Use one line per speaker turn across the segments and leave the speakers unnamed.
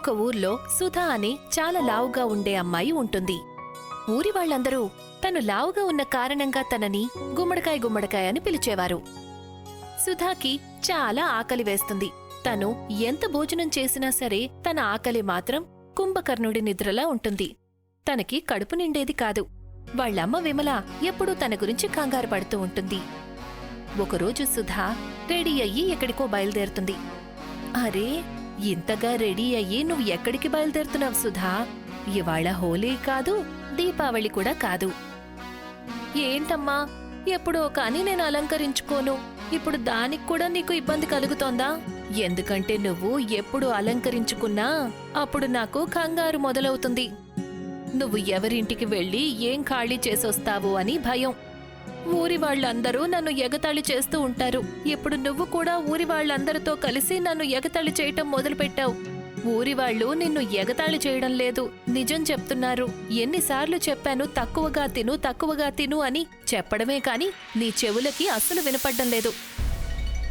ఒక ఊర్లో సుధా అనే చాలా లావుగా ఉండే అమ్మాయి ఉంటుంది. ఊరి వాళ్ళందరూ తను లావుగా ఉన్న కారణంగా తనని గుమ్మడికాయ గుమ్మడికాయ అని పిలిచేవారు. సుధాకి చాలా ఆకలి వేస్తుంది. తను ఎంత భోజనం చేసినా సరే తన ఆకలి మాత్రం కుంభకర్ణుడి నిద్రలా ఉంటుంది. తనకి కడుపు నిండేది కాదు. వాళ్ళమ్మ విమల ఎప్పుడూ తన గురించి కంగారు పడుతూ ఉంటుంది. ఒకరోజు సుధా రెడీ అయ్యి ఎక్కడికో బయలుదేరుతుంది. అరే ఇంతగా రెడీ అయ్యి నువ్వు ఎక్కడికి బయలుదేరుతున్నావు సుధా? ఇవాళ హోలీ కాదు దీపావళి కూడా కాదు. ఏంటమ్మా? ఎప్పుడో కానీ నేను అలంకరించుకోను. ఇప్పుడు దానికి కూడా నీకు ఇబ్బంది కలుగుతోందా? ఎందుకంటే నువ్వు ఎప్పుడు అలంకరించుకున్నా అప్పుడు నాకు కంగారు మొదలవుతుంది. నువ్వు ఎవరింటికి వెళ్ళి ఏం ఖాళీ చేసొస్తావు అని భయం. ఊరి వాళ్ళందరూ నన్ను ఎగతాళి చేస్తూ ఉంటారు. ఇప్పుడు నువ్వు కూడా ఊరి వాళ్ళందరితో కలిసి నన్ను ఎగతాళి చేయటం మొదలుపెట్టావు. ఊరి వాళ్ళు నిన్ను ఎగతాళి చేయడం లేదు. నిజం చెప్తున్నారు. ఎన్నిసార్లు చెప్పాను తక్కువగా తిను తక్కువగా తిను అని చెప్పడమే కాని నీ చెవులకి అస్సలు వినపడ్డం లేదు.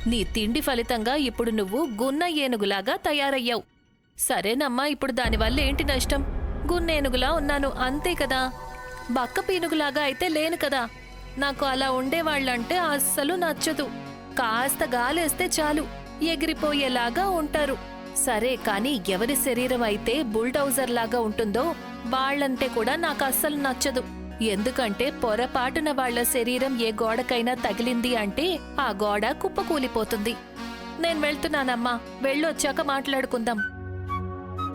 నీ తిండి ఫలితంగా ఇప్పుడు నువ్వు గున్న ఏనుగులాగా తయారయ్యావు. సరేనమ్మా ఇప్పుడు దానివల్ల ఏంటి నష్టం? గున్నేనుగులా ఉన్నాను అంతే కదా. బక్క పీనుగులాగా అయితే లేను కదా. నాకు అలా ఉండేవాళ్ళంటే అస్సలు నచ్చదు. కాస్త గాలేస్తే చాలు. ఎగిరిపోయేలాగా ఉంటారు. సరే కానీ ఎవరి శరీరం అయితే బుల్డౌజర్ లాగా ఉంటుందో వాళ్ళంటే కూడా నాకు అస్సలు నచ్చదు. ఎందుకంటే పొరపాటున వాళ్ళ శరీరం ఏ గోడకైనా తగిలింది అంటే ఆ గోడ కుప్పకూలిపోతుంది. నేను వెళ్తున్నానమ్మా. వెళ్ళొచ్చాక మాట్లాడుకుందాం.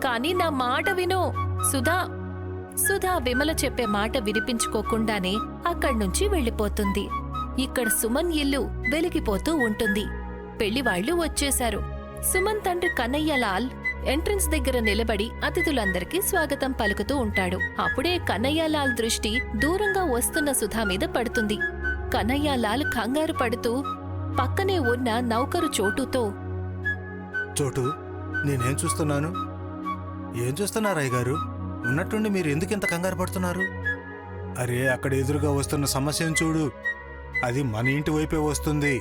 కానీ నా మాట విను. సుధా సుధా విమల చెప్పే మాట వినిపించుకోకుండానే అక్కడ్నుంచి వెళ్ళిపోతుంది. ఇక్కడ సుమన్ ఇల్లు వెలిగిపోతూ ఉంటుంది. పెళ్ళివాళ్ళు వచ్చేశారు. సుమన్ తండ్రి కన్నయ్యలాల్ ఎంట్రన్స్ దగ్గర నిలబడి అతిథులందరికీ స్వాగతం పలుకుతూ ఉంటాడు. అప్పుడే కన్నయ్యలాల్ దృష్టి దూరంగా వస్తున్న సుధా మీద పడుతుంది. కన్నయ్యలాల్ కంగారు పడుతూ పక్కనే ఉన్న నౌకరు చోటుతో.
చోటు? నేనేం చూస్తున్నాను? ఏం చూస్తున్నారు గారు ఉన్నట్టుండి మీరు ఎందుకు ఇంత కంగారు పడుతున్నారు? అరే అక్కడ ఎదురుగా వస్తున్న సమస్యను చూడు. అది మన ఇంటి వైపే వస్తుంది.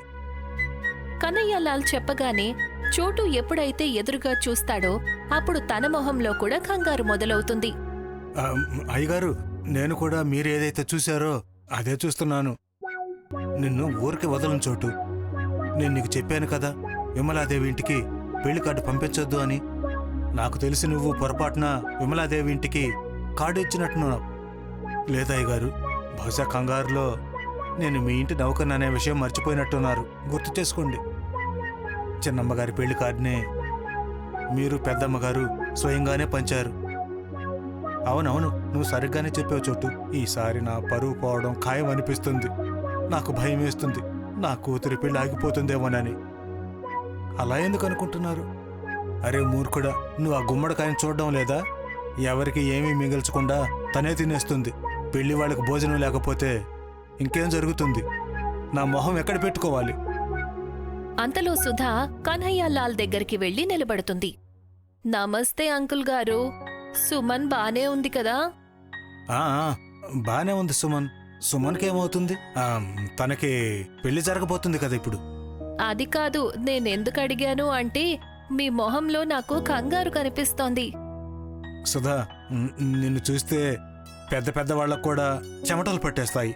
కన్నయ్యలాల్ చెప్పగానే చోటు ఎప్పుడైతే ఎదురుగా చూస్తాడో అప్పుడు తన మొహంలో కూడా కంగారు మొదలవుతుంది.
ఆ, అయ్యగారు నేను కూడా మీరు ఏదైతే చూశారో అదే చూస్తున్నాను. నిన్ను ఊరికి వదలను చోటు. నేను నీకు చెప్పాను కదా విమలాదేవి ఇంటికి పెళ్ళి కార్డు పంపించొద్దు అని. నాకు తెలిసి నువ్వు పొరపాటున విమలాదేవి ఇంటికి కార్డు ఇచ్చినట్టున్నావు లేదా అయ్యగారు బహుశా కంగారులో నేను మీ ఇంటి నౌకర్ని అనే విషయం మర్చిపోయినట్టున్నారు. గుర్తు చేసుకోండి. చిన్నమ్మగారి పెళ్ళి కార్డునే మీరు పెద్దమ్మగారు స్వయంగానే పంచారు. అవునవును నువ్వు సరిగ్గానే చెప్పావు చోటు. ఈసారి నా పరువు పోవడం ఖాయం అనిపిస్తుంది. నాకు భయం వేస్తుంది నా కూతురి పెళ్ళి ఆగిపోతుందేమోనని. అలా ఎందుకు అనుకుంటున్నారు? అరే మూర్ఖుడా నువ్వు ఆ గుమ్మడికాయని చూడడం లేదా? ఎవరికి ఏమీ మిగిల్చకుండా తనే తినేస్తుంది. పెళ్ళి వాళ్ళకి భోజనం లేకపోతే ఇంకేం జరుగుతుంది? నా మొహం ఎక్కడ పెట్టుకోవాలి?
అంతలో సుధా కన్హయ్యలాల్ దగ్గరికి వెళ్ళి నిలబడుతుంది. నమస్తే అంకుల్ గారు. సుమన్ బానే ఉంది కదా?
ఆ ఆ, బానే ఉంది సుమన్. సుమన్కి ఏమవుతుంది ఆ, తనకి పెళ్ళి జరగబోతుంది కదా ఇప్పుడు.
అది కాదు నేనెందుకు అడిగాను అంటే మీ మొహంలో నాకు కంగారు కనిపిస్తోంది.
సుధా నిన్ను చూస్తే పెద్ద పెద్ద వాళ్ళకు కూడా చెమటలు పట్టేస్తాయి.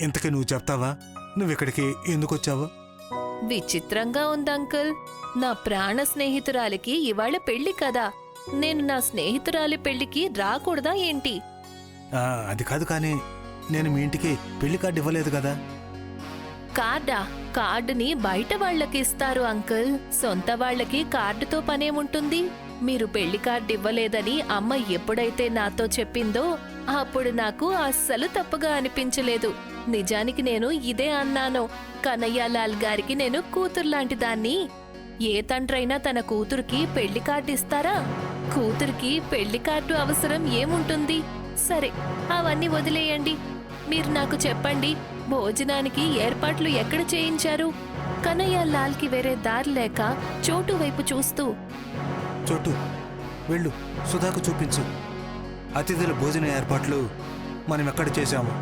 ఇంతకీ నువ్వు చెప్తావా? నువ్వు ఇక్కడికి ఎందుకు వచ్చావు
విచిత్రంగా ఉంది అంకుల్. నా ప్రాణ స్నేహితురాలికి ఇవాళ పెళ్ళి కదా. నేను నా స్నేహితురాలి పెళ్ళికి రాకూడదా ఏంటి?
అది కాదు కానీ నేను మీ ఇంటికి పెళ్ళి కార్డు ఇవ్వలేదు కదా.
కార్డా కార్డుని బయట వాళ్ళకి ఇస్తారు అంకుల్. సొంత వాళ్ళకి కార్డుతో పనేముంటుంది? మీరు పెళ్ళి కార్డు ఇవ్వలేదని అమ్మ ఎప్పుడైతే నాతో చెప్పిందో అప్పుడు నాకు అస్సలు తప్పుగా అనిపించలేదు. నిజానికి నేను ఇదే అన్నాను. కనయ్యలాల్ గారికి నేను కూతుర్లాంటి దాన్ని. ఏ తండ్రైనా తన కూతురికి పెళ్ళి కార్డు ఇస్తారా కూతురికి పెళ్ళి కార్డు అవసరం ఏముంటుంది? సరే అవన్నీ వదిలేయండి. మీరు నాకు చెప్పండి భోజనానికి ఏర్పాట్లు ఎక్కడ చేయించారు? కనయ్య లాల్కి వేరే దారి లేక చోటు వైపు చూస్తూ
చోటు వెళ్ళు సుధాకు చూపించు. అతిథుల భోజన ఏర్పాట్లు మనం ఎక్కడ చేశాము?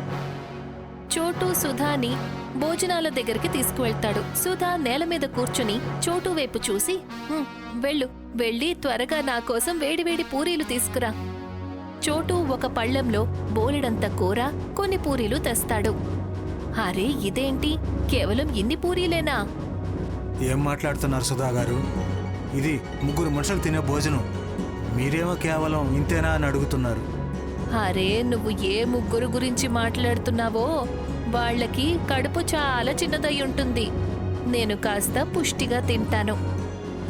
చోటు సుధాని భోజనాల దగ్గరికి తీసుకువెళ్తాడు. సుధా నేల మీద కూర్చుని చోటు వైపు చూసి "హ్మ్, వెళ్ళు వెళ్ళి త్వరగా నా కోసం వేడివేడి పూరీలు తీసుకురా. చోటు ఒక పళ్ళెంలో బోలెడంత కూర కొన్ని పూరీలు తెస్తాడు. అరే ఇదేంటి? కేవలం ఇన్ని పూరీలేనా?
ఏం మాట్లాడుతున్నారు సుధా గారు ఇది ముగ్గురు మనుషులు తినే భోజనం. మీరేమో కేవలం ఇంతేనా అని అడుగుతున్నారు.
అరే నువ్వు ఏ ముగ్గురు గురించి మాట్లాడుతున్నావో? వాళ్ళకి కడుపు చాలా చిన్నదై ఉంటుంది. నేను కాస్త పుష్టిగా తింటాను.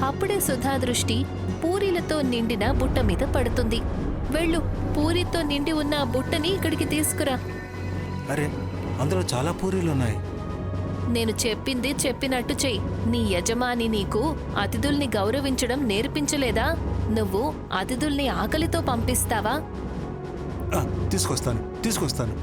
అప్పుడే సుధా దృష్టి పూరీలతో నిండిన బుట్ట మీద పడుతుంది. వెళ్ళు పూరితో నిండి ఉన్న ఆ బుట్టని ఇక్కడికి తీసుకురా.
అరే అందులో చాలా పూరీలు ఉన్నాయి
నేను చెప్పింది చెప్పినట్టు చెయ్యి. నీ యజమాని నీకు అతిథుల్ని గౌరవించడం నేర్పించలేదా? నువ్వు అతిథుల్ని ఆకలితో పంపిస్తావా?
ఆ, తీసుకొస్తాను తీసుకొస్తాను.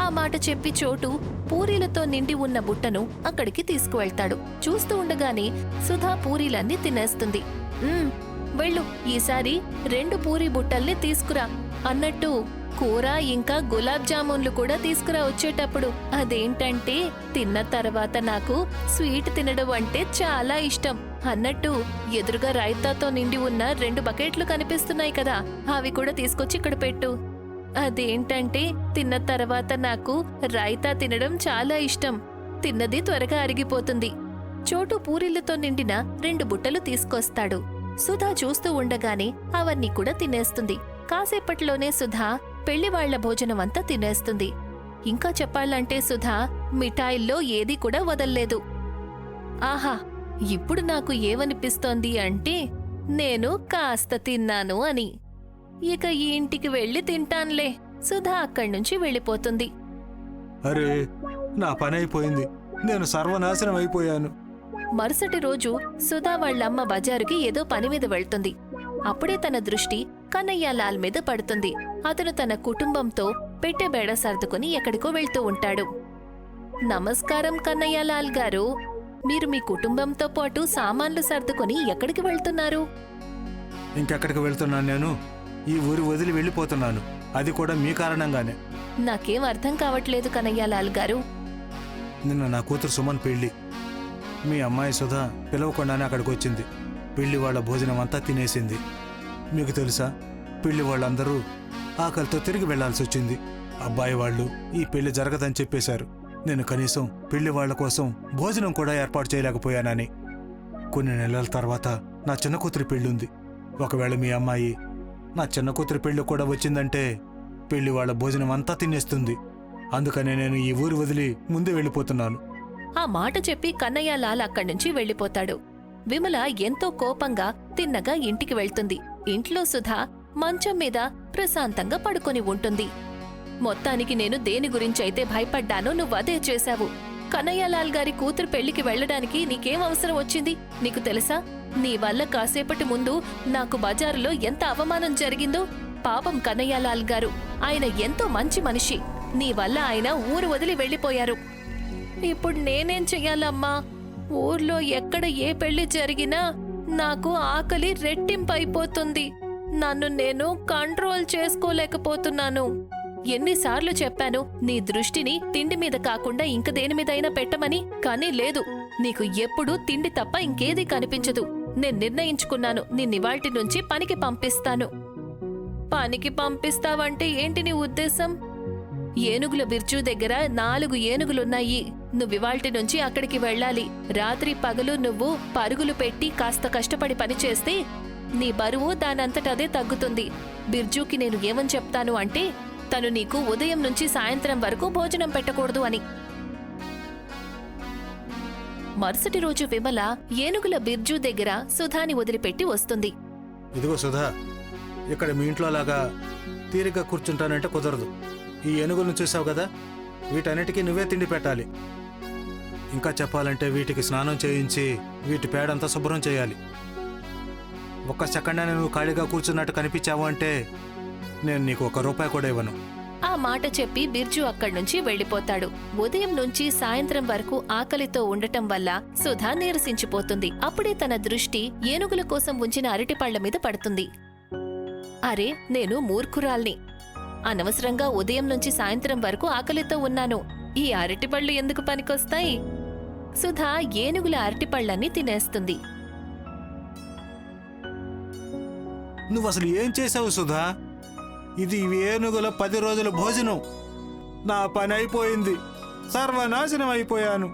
ఆ మాట చెప్పి చోటు పూరీలతో నిండి ఉన్న బుట్టను అక్కడికి తీసుకువెళ్తాడు. చూస్తూ ఉండగానే సుధా పూరీలన్నీ తినేస్తుంది. "ఉమ్, వెళ్ళు ఈసారి రెండు పూరీ బుట్టల్ని తీసుకురా అన్నట్టు కూర ఇంకా గులాబ్ జామున్లు కూడా తీసుకురా వచ్చేటప్పుడు అదేంటంటే తిన్న తర్వాత నాకు స్వీట్ తినడం అంటే చాలా ఇష్టం. అన్నట్టు ఎదురుగా రైతాతో నిండి ఉన్న రెండు బకెట్లు కనిపిస్తున్నాయి కదా అవి కూడా తీసుకొచ్చి ఇక్కడ పెట్టు. అదేంటంటే తిన్న తర్వాత నాకు రైతా తినడం చాలా ఇష్టం. తిన్నది త్వరగా అరిగిపోతుంది. చోటు పూరీలతో నిండిన రెండు బుట్టలు తీసుకొస్తాడు. సుధా చూస్తూ ఉండగానే అవన్నీ కూడా తినేస్తుంది. కాసేపట్లోనే సుధా పెళ్ళివాళ్ళ భోజనం అంతా తినేస్తుంది. ఇంకా చెప్పాలంటే సుధా మిఠాయిల్లో ఏది కూడా వదల్లేదు. ఆహా ఇప్పుడు నాకు ఏమనిపిస్తోంది అంటే నేను కాస్త తిన్నాను అని. ఇక ఈ ఇంటికి వెళ్ళి తింటాన్లే. సుధా అక్కడి నుంచి వెళ్ళిపోతుంది.
అరే నా పని అయిపోయింది. నేను సర్వనాశనం అయిపోయాను.
మరుసటి రోజు సుధా వాళ్ళమ్మ బజారుకి ఏదో పని మీద వెళ్తుంది. అప్పుడే తన దృష్టి కన్నయ్య లాల్ మీద పడుతుంది. అతను తన కుటుంబంతో పెట్టె బేడ సర్దుకుని ఎక్కడికో వెళ్తూ ఉంటాడు. నమస్కారం కన్నయ్య లాల్ గారు. మీరు మీ కుటుంబంతో పాటు సామాన్లు సర్దుకొని ఎక్కడికి వెళ్తున్నారు?
ఇంకెక్కడికి వెళ్తున్నాను నేను? ఈ ఊరు వదిలి వెళ్ళిపోతున్నాను. అది కూడా మీ కారణంగానే.
నాకేం అర్థం కావట్లేదు కన్నయ్య లాల్ గారు.
నిన్న నా కూతురు సుమన్ పెళ్ళి మీ అమ్మాయి సుధా పిలవకుండానే అక్కడికి వచ్చింది. పెళ్ళి వాళ్ళ భోజనం అంతా తినేసింది. మీకు తెలుసా? పెళ్ళి వాళ్ళందరూ ఆకలితో తిరిగి వెళ్ళాల్సి వచ్చింది. అబ్బాయి వాళ్ళు ఈ పెళ్ళి జరగదని చెప్పేశారు. నేను కనీసం పెళ్ళి వాళ్ళ కోసం భోజనం కూడా ఏర్పాటు చేయలేకపోయానని. కొన్ని నెలల తర్వాత నా చిన్న కూతురి పెళ్ళుంది. ఒకవేళ మీ అమ్మాయి నా చిన్న కూతురి పెళ్ళి కూడా వచ్చిందంటే పెళ్ళి వాళ్ళ భోజనం అంతా తినేస్తుంది. అందుకనే నేను ఈ ఊరు వదిలి ముందే వెళ్ళిపోతున్నాను.
ఆ మాట చెప్పి కన్నయ్య లాల్ అక్కడి నుంచి వెళ్ళిపోతాడు. విమల ఎంతో కోపంగా తిన్నగా ఇంటికి వెళ్తుంది. ఇంట్లో సుధా మంచం మీద ప్రశాంతంగా పడుకొని ఉంటుంది. మొత్తానికి నేను దేని గురించైతే భయపడ్డానో నువ్వు అదే చేశావు. కన్నయ్యలాల్ గారి కూతురు పెళ్ళికి వెళ్ళడానికి నీకేం అవసరం వచ్చింది? నీకు తెలుసా? నీ వల్ల కాసేపటి ముందు నాకు బజారులో ఎంత అవమానం జరిగిందో? పాపం కన్నయ్యలాల్ గారు ఆయన ఎంతో మంచి మనిషి. నీ వల్ల ఆయన ఊరు వదిలి వెళ్ళిపోయారు. ఇప్పుడు నేనేం చెయ్యాలమ్మా? ఊర్లో ఎక్కడ ఏ పెళ్ళి జరిగినా నాకు ఆకలి రెట్టింపైపోతుంది. నన్ను నేను కంట్రోల్ చేసుకోలేకపోతున్నాను. ఎన్నిసార్లు చెప్పాను నీ దృష్టిని తిండి మీద కాకుండా ఇంక దేని మీదైనా పెట్టమని కానీ లేదు. నీకు ఎప్పుడూ తిండి తప్ప ఇంకేదీ కనిపించదు. నేను నిర్ణయించుకున్నాను నిన్నివాల్టి నుంచి పనికి పంపిస్తాను. పనికి పంపిస్తావంటే ఏంటి నీ ఉద్దేశం? ఏనుగుల బిర్జు దగ్గర నాలుగు ఏనుగులున్నాయి. నువ్వివాల్టి నుంచి అక్కడికి వెళ్ళాలి. రాత్రి పగలు నువ్వు పరుగులు పెట్టి కాస్త కష్టపడి పని చేస్తే నీ బరువు దానంతటదే తగ్గుతుంది. బిర్జుకి నేను ఏమని చెప్తాను అంటే తను నీకు ఉదయం నుంచి సాయంత్రం వరకు భోజనం పెట్టకూడదు అని. మరుసటి రోజు విమల ఏనుగుల బిర్జు దగ్గర సుధాని వదిలిపెట్టి వస్తుంది.
ఇదిగో సుధా ఇక్కడ మీ ఇంట్లో లాగా తీరిగ్గా కూర్చుంటానంటే కుదరదు. ఈ ఏనుగులను చూసావు కదా? వీటన్నిటికీ నువ్వే తిండి పెట్టాలి. ఇంకా చెప్పాలంటే వీటికి స్నానం చేయించి వీటి పేడంతా శుభ్రం చేయాలి. ఒక్క సెకండ్ నువ్వు ఖాళీగా కూర్చున్నట్టు కనిపించావు అంటే నేను నీకు ఒక రూపాయి కూడా ఇవ్వను.
ఆ మాట చెప్పి బిర్జు అక్కడి నుంచి వెళ్ళిపోతాడు ఉదయం నుంచి సాయంత్రం వరకు ఆకలితో ఉండటం వల్ల సుధా నీరసించిపోతుంది. అప్పుడే తన దృష్టి ఏనుగుల కోసం ఉంచిన అరటిపళ్ళ మీద పడుతుంది. అరే నేను మూర్ఖురాల్ని. అనవసరంగా ఉదయం నుంచి సాయంత్రం వరకు ఆకలితో ఉన్నాను. ఈ అరటిపళ్ళు ఎందుకు పనికొస్తాయి? సుధా ఏనుగుల అరటిపళ్ళన్నీ తినేస్తుంది.
నువ్వు అసలు ఏం చేసావు సుధా? ఇది ఏనుగుల పది రోజుల భోజనం. నా పని అయిపోయింది సర్వనాశనం అయిపోయాను.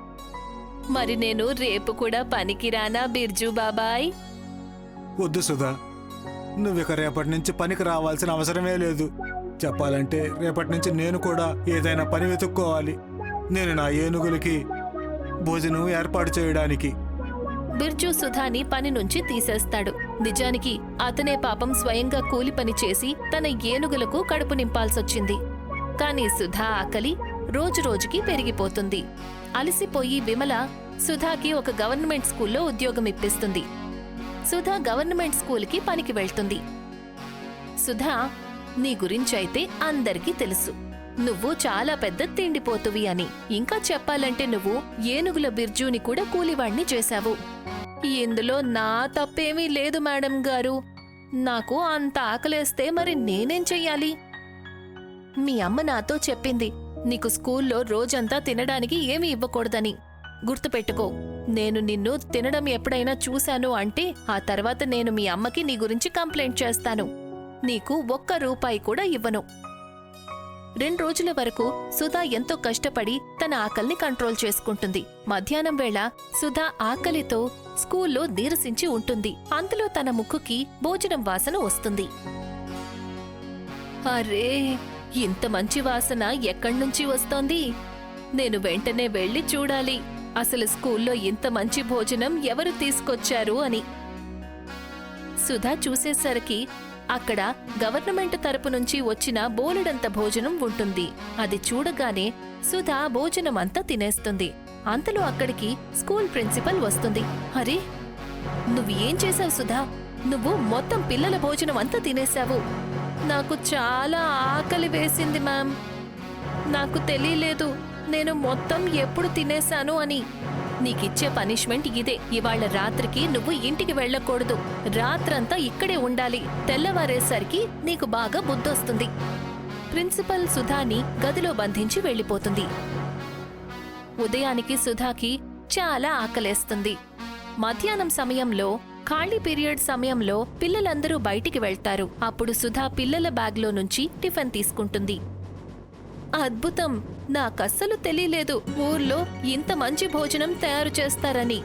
మరి నేను రేపు కూడా పనికిరానా బిర్జు బాబాయ్?
వద్దు సుధా. నువ్విక రేపటి నుంచి పనికి రావాల్సిన అవసరమే లేదు. చెప్పాలంటే రేపటి నుంచి నేను కూడా ఏదైనా పని వెతుక్కోవాలి. నేను నా ఏనుగులకి భోజనం ఏర్పాటు చేయడానికి.
బిర్జు సుధాని పని నుంచి తీసేస్తాడు. నిజానికి అతనే పాపం స్వయంగా కూలి పని చేసి తన ఏనుగులకు కడుపు నింపాల్సొచ్చింది. కాని సుధా ఆకలి రోజురోజుకి పెరిగిపోతుంది. అలసిపోయి విమల సుధాకి ఒక గవర్నమెంట్ స్కూల్లో ఉద్యోగం ఇప్పిస్తుంది. సుధా గవర్నమెంట్ స్కూల్కి పనికి వెళ్తుంది. సుధా నీ గురించైతే అందరికీ తెలుసు. నువ్వు చాలా పెద్ద తిండిపోతువి అని. ఇంకా చెప్పాలంటే నువ్వు ఏనుగుల బిర్జుని కూడా కూలివాణ్ణి చేశావు. ఇందులో నా తప్పేమీ లేదు మేడం గారు. నాకు అంత ఆకలేస్తే మరి నేనేం చెయ్యాలి? మీ అమ్మ నాతో చెప్పింది. నీకు స్కూల్లో రోజంతా తినడానికి ఏమీ ఇవ్వకూడదని. గుర్తుపెట్టుకో నేను నిన్ను తినడం ఎప్పుడైనా చూశాను అంటే ఆ తర్వాత నేను మీ అమ్మకి నీ గురించి కంప్లైంట్ చేస్తాను. నీకు ఒక్క రూపాయి కూడా ఇవ్వను. రెండు రోజుల వరకు సుధా ఎంతో కష్టపడి తన ఆకలిని కంట్రోల్ చేసుకుంటుంది. మధ్యాహ్నం వేళ సుధా ఆకలితో స్కూల్లో నీరసించి ఉంటుంది. అంతలో తన ముక్కుకి భోజనం వాసన వస్తుంది. అరే ఇంత మంచి వాసన ఎక్కడ్నుంచి వస్తోంది? నేను వెంటనే వెళ్ళి చూడాలి. అసలు స్కూల్లో ఇంత మంచి భోజనం ఎవరు తీసుకొచ్చారు అని. సుధా చూసేసరికి అక్కడ గవర్నమెంట్ తరపు నుంచి వచ్చిన బోలెడంత భోజనం ఉంటుంది. అది చూడగానే సుధా భోజనం అంతా తినేస్తుంది. అంతలో అక్కడికి స్కూల్ ప్రిన్సిపల్ వస్తుంది. అరే నువ్వు ఏం చేశావు సుధా? నువ్వు మొత్తం పిల్లల భోజనం అంతా తినేశావు. నాకు చాలా ఆకలి వేసింది మ్యామ్. నాకు తెలియలేదు నేను మొత్తం ఎప్పుడు తినేశాను అని. నీకిచ్చే పనిష్మెంట్ ఇదే. ఇవాళ రాత్రికి నువ్వు ఇంటికి వెళ్ళకూడదు. రాత్రంతా ఇక్కడే ఉండాలి. తెల్లవారేసరికి నీకు బాగా బుద్ధొస్తుంది. ప్రిన్సిపల్ సుధాని గదిలో బంధించి వెళ్ళిపోతుంది. ఉదయానికి సుధాకి చాలా ఆకలేస్తుంది. మధ్యాహ్నం సమయంలో ఖాళీ పీరియడ్ సమయంలో పిల్లలందరూ బయటికి వెళ్తారు. అప్పుడు సుధా పిల్లల బ్యాగ్లో నుంచి టిఫిన్ తీసుకుంటుంది. అద్భుతం! నాకస్సలు తెలియలేదు ఊర్లో ఇంత మంచి భోజనం తయారు చేస్తారని.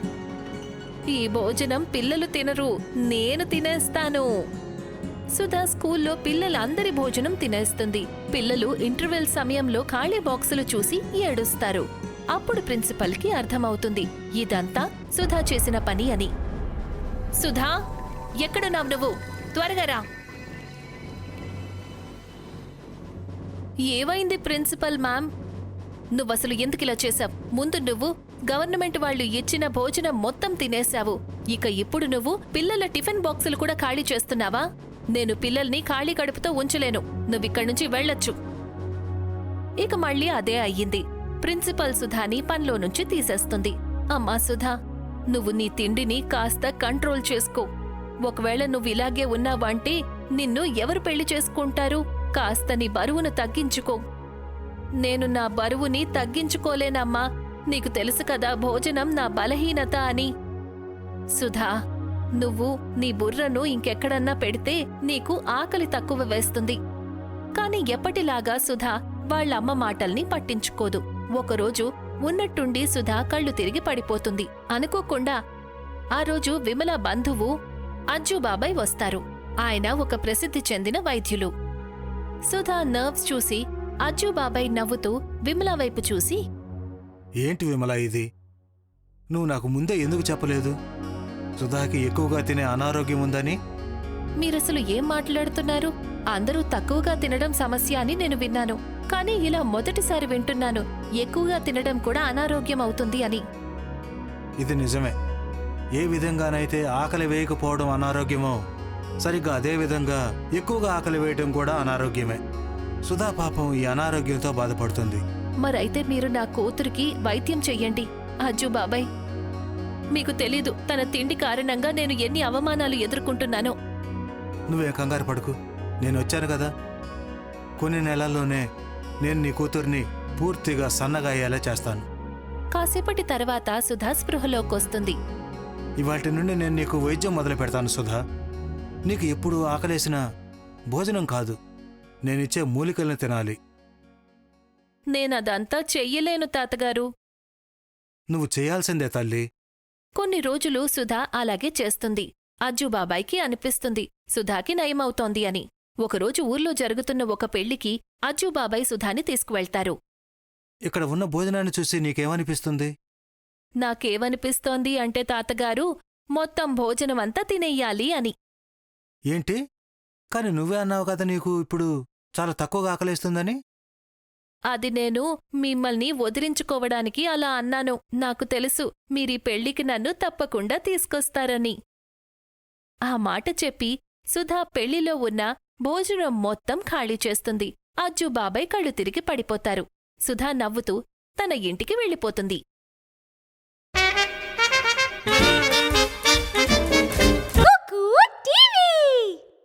ఈ భోజనం పిల్లలు తినరు నేను తినేస్తాను. సుధా స్కూల్లో పిల్లలందరి భోజనం తినేస్తుంది. పిల్లలు ఇంటర్వెల్ సమయంలో ఖాళీ బాక్సులు చూసి ఏడుస్తారు. అప్పుడు ప్రిన్సిపల్కి అర్థమవుతుంది. ఇదంతా సుధా చేసిన పని అని. సుధా ఎక్కడున్నావు నువ్వు? త్వరగా రా. ఏవైంది ప్రిన్సిపల్ మ్యామ్? నువ్వసలు ఎందుకిలా చేశావు? ముందు నువ్వు గవర్నమెంట్ వాళ్ళు ఇచ్చిన భోజనం మొత్తం తినేశావు. ఇక ఇప్పుడు నువ్వు పిల్లల టిఫిన్ బాక్సులు కూడా ఖాళీ చేస్తున్నావా? నేను పిల్లల్ని ఖాళీ కడుపుతో ఉంచలేను. నువ్విక్కడి నుంచి వెళ్ళొచ్చు. ఇక మళ్ళీ అదే అయ్యింది. ప్రిన్సిపల్ సుధాని పనిలో నుంచి తీసేస్తుంది. అమ్మా సుధా నువ్వు నీ తిండిని కాస్త కంట్రోల్ చేసుకో. ఒకవేళ నువ్వు ఇలాగే ఉన్నావంటే నిన్ను ఎవరు పెళ్ళి చేసుకుంటారు? కాస్త నీ బరువును తగ్గించుకో. నేను నా బరువుని తగ్గించుకోలేనమ్మా. నీకు తెలుసు కదా భోజనం నా బలహీనత అని. సుధా నువ్వు నీ బుర్రను ఇంకెక్కడన్నా పెడితే నీకు ఆకలి తక్కువ వేస్తుంది. కాని ఎప్పటిలాగా సుధా వాళ్ళమ్మ మాటల్ని పట్టించుకోదు. ఒకరోజు ఉన్నట్టుండి సుధా కళ్ళు తిరిగి పడిపోతుంది. అనుకోకుండా ఆ రోజు విమల బంధువు అజ్జుబాబాయ్ వస్తారు. ఆయన ఒక ప్రసిద్ధి చెందిన వైద్యులు. సుధా నర్వ్స్ చూసి అజ్జుబాబాయ్ నవ్వుతూ విమల వైపు చూసి
ఏంటి విమల ఇది? నువ్వు నాకు ముందే ఎందుకు చెప్పలేదు? సుధాకి ఎక్కువగా తినే అనారోగ్యం ఉందని?
మీరసలు ఏం మాట్లాడుతున్నారు? అందరూ తక్కువగా తినడం సమస్య అని నేను విన్నాను. కానీ ఇలా మొదటిసారి వింటున్నాను. ఎక్కువగా తినడం కూడా అనారోగ్యం అవుతుంది అని.
ఇది నిజమే. ఏ విధంగానైతే ఆకలి వేయకపోవడం అనారోగ్యమో సరిగ్గా అదే విధంగా ఎక్కువగా ఆకలి వేయటం కూడా అనారోగ్యమే. సుధా పాపం ఈ అనారోగ్యంతో బాధపడుతుంది.
మరైతే మీరు నా కూతురికి వైద్యం చెయ్యండి అజ్జు బాబాయ్. మీకు తెలీదు తన తిండి కారణంగా నేను ఎన్ని అవమానాలు ఎదుర్కొంటున్నానో.
నువ్వే కంగారు పడుకు నేను వచ్చాను కదా. కొన్ని నెలల్లోనే నేను నీ కూతుర్ని పూర్తిగా సన్నగా అయ్యేలా చేస్తాను.
కాసేపటి తర్వాత సుధా స్పృహలోకొస్తుంది
ఇవాటి నుండి నేను నీకు వైద్యం మొదలు పెడతాను సుధా. నీకు ఎప్పుడు ఆకలేసిన భోజనం కాదు. నేనిచ్చే మూలికల్ని తినాలి.
నేనదంతా చెయ్యలేను తాతగారు.
నువ్వు చేయాల్సిందే తల్లి.
కొన్ని రోజులు సుధా అలాగే చేస్తుంది. అజ్జుబాబాయికి అనిపిస్తుంది సుధాకి నయమవుతోంది అని. ఒకరోజు ఊర్లో జరుగుతున్న ఒక పెళ్ళికి అజ్జుబాబాయ్ సుధాని తీసుకువెళ్తారు.
ఇక్కడ ఉన్న భోజనాన్ని చూసి నీకేమనిపిస్తుంది?
నాకేమనిపిస్తోంది అంటే తాతగారు మొత్తం భోజనమంతా తినెయ్యాలి అని.
ఏంటి? కాని నువ్వే అన్నావు కదా నీకు ఇప్పుడు చాలా తక్కువగా ఆకలేస్తుందని?
అది నేను మిమ్మల్ని వదిలించుకోవడానికి అలా అన్నాను. నాకు తెలుసు మీరీ పెళ్ళికి నన్ను తప్పకుండా తీసుకొస్తారని. ఆ మాట చెప్పి సుధా పెళ్ళిలో ఉన్న భోజనం మొత్తం ఖాళీ చేస్తుంది. అజ్జు బాబాయ్ కళ్ళు తిరిగి పడిపోతారు. సుధా నవ్వుతూ తన ఇంటికి వెళ్ళిపోతుంది.